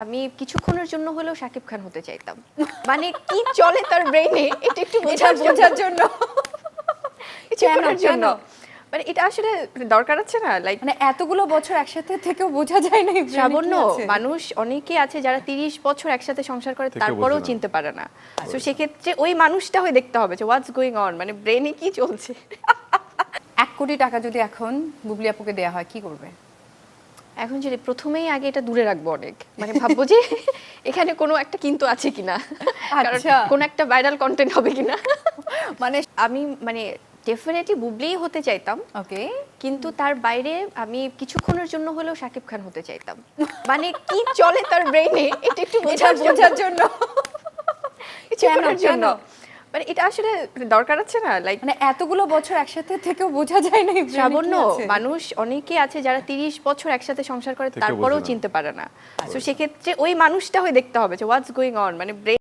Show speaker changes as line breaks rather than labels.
আমি কিছুক্ষণের জন্য হলেও শাকিব খান হতে চাইতাম। মানে কি চলে তার ব্রেইনে এটা একটু বোঝার
বোঝার
জন্য।
জন্য।
কিছুক্ষণের জন্য। মানে এটা আসলে দরকার আছে না? লাইক
মানে এতগুলো বছর একসাথে থেকেও বোঝা যায় না
সামান্য মানুষ অনেকে আছে যারা তিরিশ বছর একসাথে সংসার করে তারপরেও চিনতে পারে না। তো সেক্ষেত্রে ওই মানুষটা হয়ে দেখতে হবে যে হোয়াটস গোয়িং অন মানে ব্রেনে কি চলছে?
এক কোটি টাকা যদি এখন বুবলি আপুকে দেওয়া হয় কি করবে?
এখন যদি প্রথমেই আগে এটা দূরে রাখব অনেক মানে ভাববো যে এখানে কোনো একটা কিন্তু আছে কিনা
আচ্ছা।
কোনো একটা ভাইরাল কন্টেন্ট হবে কিনা। মানে আমি মানে ডেফিনেটলি বুবলিই হতে চাইতাম
ওকে
কিন্তু তার বাইরে আমি কিছুক্ষণের জন্য হলেও শাকিব খান হতে চাইতাম। মানে কি চলে তার ব্রেইনে এটা একটু বোঝার জন্য।
জন্য।
মানে এটা আসলে দরকার আছে না? লাইক
মানে এতগুলো বছর একসাথে থেকেও বোঝা যায় না
সামান্য মানুষ অনেকে আছে যারা তিরিশ বছর একসাথে সংসার করে তারপরেও চিনতে পারে না। তো সেক্ষেত্রে ওই মানুষটা হয়ে দেখতে হবে যে হোয়াটস গোয়িং অন মানে brain